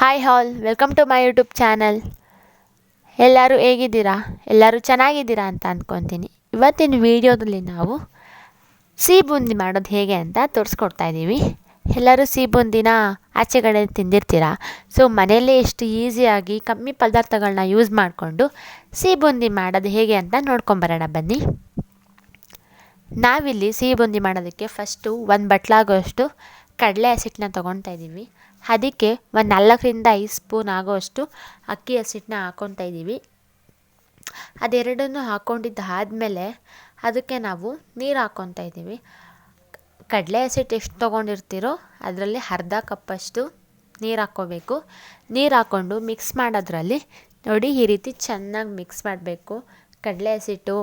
Hi all welcome to my YouTube channel ಎಲ್ಲರೂ ಹೇಗಿದ್ದೀರಾ? ಎಲ್ಲರೂ ಚೆನ್ನಾಗಿದ್ದೀರಾ ಅಂತ ಅಂದ್ಕೊತೀನಿ ಇವತ್ತಿನ ವಿಡಿಯೋದಲ್ಲಿ ನಾವು ಸಿಹಿ ಬೂಂದಿ ಮಾಡೋದು ಹೇಗೆ ಅಂತ ತೋರಿಸ್ಕೊಡ್ತಾ ಇದ್ದೀವಿ. ಎಲ್ಲರೂ ಸಿಹಿ ಬೂಂದಿನ ಆಚೆಗಡೆ ತಿಂದಿರ್ತೀರಾ? ಸೊ ಮನೆಯಲ್ಲೇ ಎಷ್ಟು ಈಸಿಯಾಗಿ ಕಮ್ಮಿ ಪದಾರ್ಥಗಳನ್ನ ಯೂಸ್ ಮಾಡಿಕೊಂಡು ಸಿಹಿ ಬೂಂದಿ ಮಾಡೋದು ಹೇಗೆ ಅಂತ ನೋಡ್ಕೊಂಬರೋಣ ಬನ್ನಿ. ನಾವಿಲ್ಲಿ ಸಿಹಿ ಬೂಂದಿ ಮಾಡೋದಕ್ಕೆ ಫಸ್ಟು ಒಂದು ಬಟ್ಲಾಗೋಷ್ಟು ಕಡಲೆ ಹಸಿಟ್ಟನ್ನ ತೊಗೊಳ್ತಾ ಇದ್ದೀವಿ. ಅದಕ್ಕೆ ಒಂದು ನಾಲ್ಕರಿಂದ ಐದು ಸ್ಪೂನ್ ಆಗೋಷ್ಟು ಅಕ್ಕಿ ಹಸಿಟ್ಟನ್ನ ಹಾಕ್ಕೊತಾ ಇದ್ದೀವಿ. ಅದೆರಡನ್ನೂ ಹಾಕ್ಕೊಂಡಿದ್ದು ಆದಮೇಲೆ ಅದಕ್ಕೆ ನಾವು ನೀರು ಹಾಕ್ಕೊತಾ ಇದ್ದೀವಿ. ಕಡಲೆ ಹಸಿಟ್ಟು ಎಷ್ಟು ತೊಗೊಂಡಿರ್ತೀರೋ ಅದರಲ್ಲಿ ಅರ್ಧ ಕಪ್ಪಷ್ಟು ನೀರು ಹಾಕ್ಕೋಬೇಕು. ನೀರು ಹಾಕ್ಕೊಂಡು ಮಿಕ್ಸ್ ಮಾಡೋದ್ರಲ್ಲಿ ನೋಡಿ ಈ ರೀತಿ ಚೆನ್ನಾಗಿ ಮಿಕ್ಸ್ ಮಾಡಬೇಕು. ಕಡಲೆ ಹಸಿಟ್ಟು,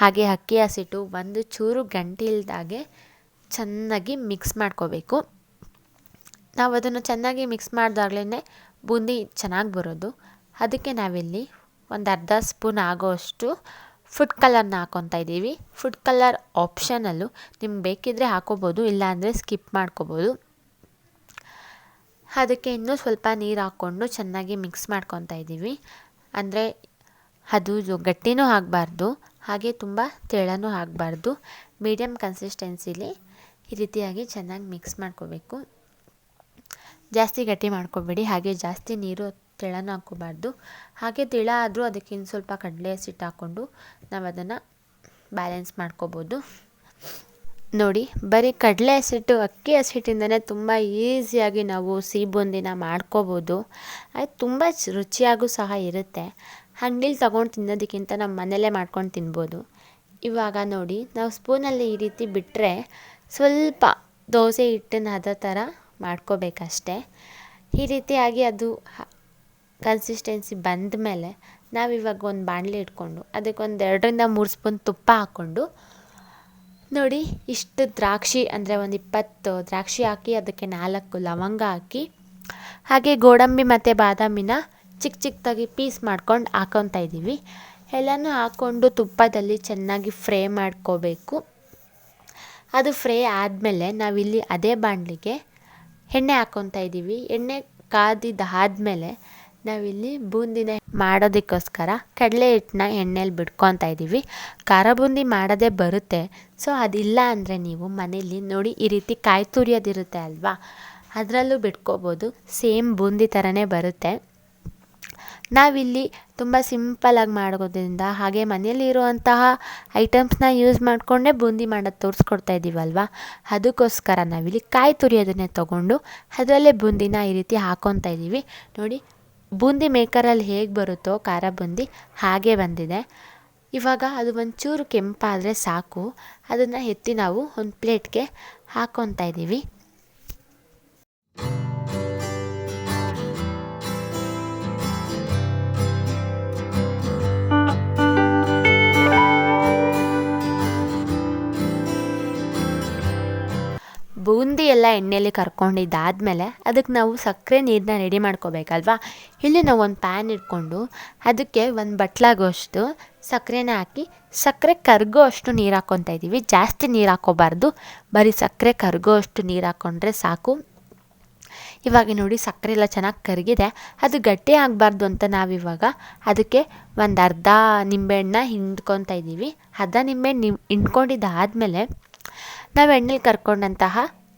ಹಾಗೆ ಅಕ್ಕಿ ಹಸಿಟ್ಟು ಒಂದು ಚೂರು ಗಂಟೆ ಇಲ್ದಾಗೆ ಚೆನ್ನಾಗಿ ಮಿಕ್ಸ್ ಮಾಡ್ಕೋಬೇಕು. ನಾವು ಅದನ್ನು ಚೆನ್ನಾಗಿ ಮಿಕ್ಸ್ ಮಾಡಿದಾಗಲೇ ಬೂಂದಿ ಚೆನ್ನಾಗಿ ಬರೋದು. ಅದಕ್ಕೆ ನಾವಿಲ್ಲಿ ಒಂದು ಅರ್ಧ ಸ್ಪೂನ್ ಆಗೋಷ್ಟು ಫುಡ್ ಕಲರ್ನ ಹಾಕೊತಾ ಇದ್ದೀವಿ. ಫುಡ್ ಕಲರ್ ಆಪ್ಷನಲ್ಲು ನಿಮ್ಗೆ ಬೇಕಿದ್ದರೆ ಹಾಕೋಬೋದು ಇಲ್ಲಾಂದರೆ ಸ್ಕಿಪ್ ಮಾಡ್ಕೋಬೋದು. ಅದಕ್ಕೆ ಇನ್ನೂ ಸ್ವಲ್ಪ ನೀರು ಹಾಕ್ಕೊಂಡು ಚೆನ್ನಾಗಿ ಮಿಕ್ಸ್ ಮಾಡ್ಕೊತಾ ಇದ್ದೀವಿ. ಅಂದರೆ ಅದು ಗಟ್ಟಿನೂ ಆಗಬಾರ್ದು, ಹಾಗೆ ತುಂಬ ತೆಳನೂ ಆಗಬಾರ್ದು. ಮೀಡಿಯಮ್ ಕನ್ಸಿಸ್ಟೆನ್ಸಿಲಿ ಈ ರೀತಿಯಾಗಿ ಚೆನ್ನಾಗಿ ಮಿಕ್ಸ್ ಮಾಡ್ಕೋಬೇಕು. ಜಾಸ್ತಿ ಗಟ್ಟಿ ಮಾಡ್ಕೋಬೇಡಿ. ಹಾಗೆ ಜಾಸ್ತಿ ನೀರು ತೆಳನೂ ಹಾಕ್ಕೋಬಾರ್ದು. ಹಾಗೆ ತಿಳ ಆದರೂ ಅದಕ್ಕೆ ಇನ್ನು ಸ್ವಲ್ಪ ಕಡಲೆ ಹಸಿಟ್ಟು ಹಾಕ್ಕೊಂಡು ನಾವು ಅದನ್ನು ಬ್ಯಾಲೆನ್ಸ್ ಮಾಡ್ಕೋಬೋದು. ನೋಡಿ, ಬರೀ ಕಡಲೆ ಹಸಿಟ್ಟು ಅಕ್ಕಿ ಹಸಿಟ್ಟಿಂದನೇ ತುಂಬ ಈಸಿಯಾಗಿ ನಾವು ಸಿಹಿ ಬೂಂದಿನ ಮಾಡ್ಕೋಬೋದು. ಅದು ತುಂಬ ರುಚಿಯಾಗೂ ಸಹ ಇರುತ್ತೆ. ಅಂಗಡಿಲಿ ತೊಗೊಂಡು ತಿನ್ನೋದಕ್ಕಿಂತ ನಮ್ಮ ಮನೆಯಲ್ಲೇ ಮಾಡ್ಕೊಂಡು ತಿನ್ಬೋದು. ಇವಾಗ ನೋಡಿ, ನಾವು ಸ್ಪೂನಲ್ಲಿ ಈ ರೀತಿ ಬಿಟ್ಟರೆ ಸ್ವಲ್ಪ ದೋಸೆ ಹಿಟ್ಟನ್ನ ಹದ ಥರ ಮಾಡ್ಕೋಬೇಕಷ್ಟೆ. ಈ ರೀತಿಯಾಗಿ ಅದು ಕನ್ಸಿಸ್ಟೆನ್ಸಿ ಬಂದ ಮೇಲೆ ನಾವಿವಾಗ ಒಂದು ಬಾಣಲೆ ಇಟ್ಕೊಂಡು ಅದಕ್ಕೆ ಒಂದು ಎರಡರಿಂದ ಮೂರು ಸ್ಪೂನ್ ತುಪ್ಪ ಹಾಕ್ಕೊಂಡು ನೋಡಿ ಇಷ್ಟು ದ್ರಾಕ್ಷಿ ಅಂದರೆ ಒಂದು ಇಪ್ಪತ್ತು ದ್ರಾಕ್ಷಿ ಹಾಕಿ ಅದಕ್ಕೆ ನಾಲ್ಕು ಲವಂಗ ಹಾಕಿ ಹಾಗೆ ಗೋಡಂಬಿ ಮತ್ತು ಬಾದಾಮಿನ ಚಿಕ್ಕ ಚಿಕ್ಕದಾಗಿ ಪೀಸ್ ಮಾಡ್ಕೊಂಡು ಹಾಕೊತಾ ಇದ್ದೀವಿ. ಎಲ್ಲನೂ ಹಾಕ್ಕೊಂಡು ತುಪ್ಪದಲ್ಲಿ ಚೆನ್ನಾಗಿ ಫ್ರೈ ಮಾಡ್ಕೋಬೇಕು. ಅದು ಫ್ರೈ ಆದಮೇಲೆ ನಾವಿಲ್ಲಿ ಅದೇ ಬಾಣಲಿಗೆ ಎಣ್ಣೆ ಹಾಕ್ಕೊತಾ ಇದ್ದೀವಿ ಎಣ್ಣೆ ಕಾದಿದ್ದಾದಮೇಲೆ ನಾವಿಲ್ಲಿ ಬೂಂದಿನ ಮಾಡೋದಕ್ಕೋಸ್ಕರ ಕಡಲೆ ಹಿಟ್ಟನ್ನ ಎಣ್ಣೆಲಿ ಬಿಡ್ಕೊತಾ ಇದ್ದೀವಿ ಖಾರ ಬೂಂದಿ ಮಾಡೋದೇ ಬರುತ್ತೆ. ಸೊ, ಅದಿಲ್ಲ ಅಂದರೆ ನೀವು ಮನೇಲಿ ನೋಡಿ ಈ ರೀತಿ ಕಾಯಿ ತುರಿಯೋದಿರುತ್ತೆ ಅಲ್ವಾ? ಅದರಲ್ಲೂ ಬಿಟ್ಕೋಬೋದು. ಸೇಮ್ ಬೂಂದಿ ಥರನೇ ಬರುತ್ತೆ. ನಾವಿಲ್ಲಿ ತುಂಬ ಸಿಂಪಲಾಗಿ ಮಾಡೋದ್ರಿಂದ ಹಾಗೆ ಮನೆಯಲ್ಲಿ ಇರುವಂತಹ ಐಟಮ್ಸ್ನ ಯೂಸ್ ಮಾಡಿಕೊಂಡೇ ಬೂಂದಿ ಮಾಡೋದು ತೋರಿಸ್ಕೊಡ್ತಾ ಇದ್ದೀವಲ್ವ ಅದಕ್ಕೋಸ್ಕರ ನಾವಿಲ್ಲಿ ಕಾಯಿ ತುರಿಯೋದನ್ನೇ ತೊಗೊಂಡು ಅದರಲ್ಲೇ ಬೂಂದಿನ ಈ ರೀತಿ ಹಾಕ್ಕೊತಾ ಇದ್ದೀವಿ ನೋಡಿ, ಬೂಂದಿ ಮೇಕರಲ್ಲಿ ಹೇಗೆ ಬರುತ್ತೋ ಖಾರ ಬೂಂದಿ ಹಾಗೆ ಬಂದಿದೆ. ಇವಾಗ ಅದು ಒಂಚೂರು ಕೆಂಪಾದರೆ ಸಾಕು. ಅದನ್ನು ಎತ್ತಿ ನಾವು ಒಂದು ಪ್ಲೇಟ್ಗೆ ಹಾಕ್ಕೊತಾ ಇದ್ದೀವಿ ಬೂಂದಿ ಎಲ್ಲ ಎಣ್ಣೆಯಲ್ಲಿ ಕರ್ಕೊಂಡಿದ್ದಾದಮೇಲೆ ಅದಕ್ಕೆ ನಾವು ಸಕ್ಕರೆ ನೀರನ್ನ ರೆಡಿ ಮಾಡ್ಕೋಬೇಕಲ್ವಾ? ಇಲ್ಲಿ ನಾವು ಒಂದು ಪ್ಯಾನ್ ಇಟ್ಕೊಂಡು ಅದಕ್ಕೆ ಒಂದು ಬಟ್ಲಾಗೋಷ್ಟು ಸಕ್ಕರೆನ ಹಾಕಿ, ಸಕ್ಕರೆ ಕರಗೋ ಅಷ್ಟು ನೀರು ಹಾಕ್ಕೊತಾ ಇದ್ದೀವಿ ಜಾಸ್ತಿ ನೀರು ಹಾಕ್ಕೋಬಾರ್ದು. ಬರೀ ಸಕ್ಕರೆ ಕರಗೋ ಅಷ್ಟು ನೀರು ಹಾಕ್ಕೊಂಡ್ರೆ ಸಾಕು. ಇವಾಗ ನೋಡಿ ಸಕ್ಕರೆ ಎಲ್ಲ ಚೆನ್ನಾಗಿ ಕರಗಿದೆ. ಅದು ಗಟ್ಟಿ ಆಗಬಾರ್ದು ಅಂತ ನಾವಿವಾಗ ಅದಕ್ಕೆ ಒಂದು ಅರ್ಧ ನಿಂಬೆಹಣ್ಣ ಹಿಂಡ್ಕೊತಾ ಇದ್ದೀವಿ ಅರ್ಧ ನಿಂಬೆಹಣ್ಣು ನಿಮ್ ಹಿಂಡ್ಕೊಂಡಿದ್ದಾದಮೇಲೆ ನಾವು ಎಣ್ಣೆಲಿ ಕರ್ಕೊಂಡಂತಹ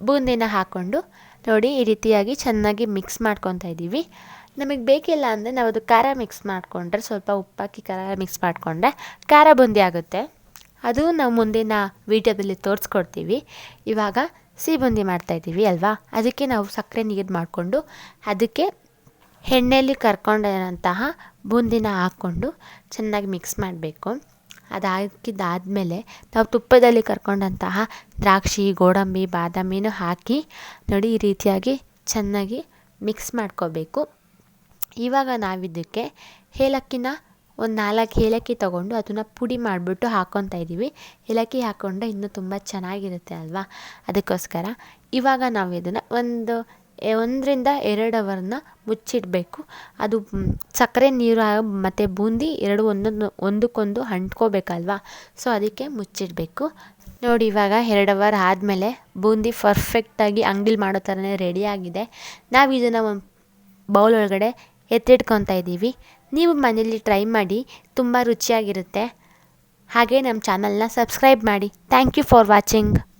ಬೂಂದಿನ ಹಾಕ್ಕೊಂಡು ನೋಡಿ ಈ ರೀತಿಯಾಗಿ ಚೆನ್ನಾಗಿ ಮಿಕ್ಸ್ ಮಾಡ್ಕೊತಾ ಇದ್ದೀವಿ. ನಮಗೆ ಬೇಕಿಲ್ಲ ಅಂದರೆ ನಾವು ಅದು ಖಾರ ಮಿಕ್ಸ್ ಮಾಡಿಕೊಂಡ್ರೆ ಸ್ವಲ್ಪ ಉಪ್ಪಾಕಿ ಖಾರ ಮಿಕ್ಸ್ ಮಾಡಿಕೊಂಡ್ರೆ ಖಾರ ಬೂಂದಿ ಆಗುತ್ತೆ. ಅದು ನಾವು ಮುಂದಿನ ವೀಡಿಯೋದಲ್ಲಿ ತೋರಿಸ್ಕೊಡ್ತೀವಿ. ಇವಾಗ ಸಿಹಿ ಬೂಂದಿ ಮಾಡ್ತಾಯಿದ್ದೀವಿ ಅಲ್ವಾ? ಅದಕ್ಕೆ ನಾವು ಸಕ್ಕರೆ ನೀರು ಮಾಡಿಕೊಂಡು ಅದಕ್ಕೆ ಎಣ್ಣೆಯಲ್ಲಿ ಕರ್ಕೊಂಡಂತಹ ಬೂಂದಿನ ಹಾಕ್ಕೊಂಡು ಚೆನ್ನಾಗಿ ಮಿಕ್ಸ್ ಮಾಡಬೇಕು. ಅದು ನಾವು ತುಪ್ಪದಲ್ಲಿ ಕರ್ಕೊಂಡಂತಹ ದ್ರಾಕ್ಷಿ, ಗೋಡಂಬಿ, ಬಾದಾಮಿನೂ ಹಾಕಿ ನೋಡಿ ಈ ರೀತಿಯಾಗಿ ಚೆನ್ನಾಗಿ ಮಿಕ್ಸ್ ಮಾಡ್ಕೋಬೇಕು. ಇವಾಗ ನಾವಿದ್ದಕ್ಕೆ ಏಲಕ್ಕಿನ ಒಂದು ನಾಲ್ಕು ಏಲಕ್ಕಿ ತೊಗೊಂಡು ಅದನ್ನು ಪುಡಿ ಮಾಡಿಬಿಟ್ಟು ಹಾಕ್ಕೊತಾ ಇದ್ದೀವಿ ಏಲಕ್ಕಿ ಹಾಕ್ಕೊಂಡ್ರೆ ಇನ್ನೂ ತುಂಬ ಚೆನ್ನಾಗಿರುತ್ತೆ ಅಲ್ವಾ? ಅದಕ್ಕೋಸ್ಕರ ಇವಾಗ ನಾವು ಇದನ್ನು ಒಂದು ಒಂದರಿಂದ ಎರಡು ಅವರನ್ನ ಮುಚ್ಚಿಡಬೇಕು. ಅದು ಸಕ್ಕರೆ ನೀರು ಮತ್ತು ಬೂಂದಿ ಎರಡು ಒಂದೊಂದು, ಒಂದಕ್ಕೊಂದು ಅಂಟ್ಕೋಬೇಕಲ್ವಾ? ಸೊ, ಅದಕ್ಕೆ ಮುಚ್ಚಿಡಬೇಕು. ನೋಡಿ, ಇವಾಗ ಎರಡು ಅವರ್ ಆದಮೇಲೆ ಬೂಂದಿ ಪರ್ಫೆಕ್ಟಾಗಿ ಅಂಗಡಿಲಿ ಮಾಡೋ ಥರನೇ ರೆಡಿಯಾಗಿದೆ ನಾವು ಇದನ್ನು ಬೌಲ್ ಒಳಗಡೆ ಎತ್ತಿಟ್ಕೊತಾ ಇದ್ದೀವಿ ನೀವು ಮನೇಲಿ ಟ್ರೈ ಮಾಡಿ, ತುಂಬ ರುಚಿಯಾಗಿರುತ್ತೆ. ಹಾಗೆ ನಮ್ಮ ಚಾನಲ್ನ ಸಬ್ಸ್ಕ್ರೈಬ್ ಮಾಡಿ. Thank you for watching.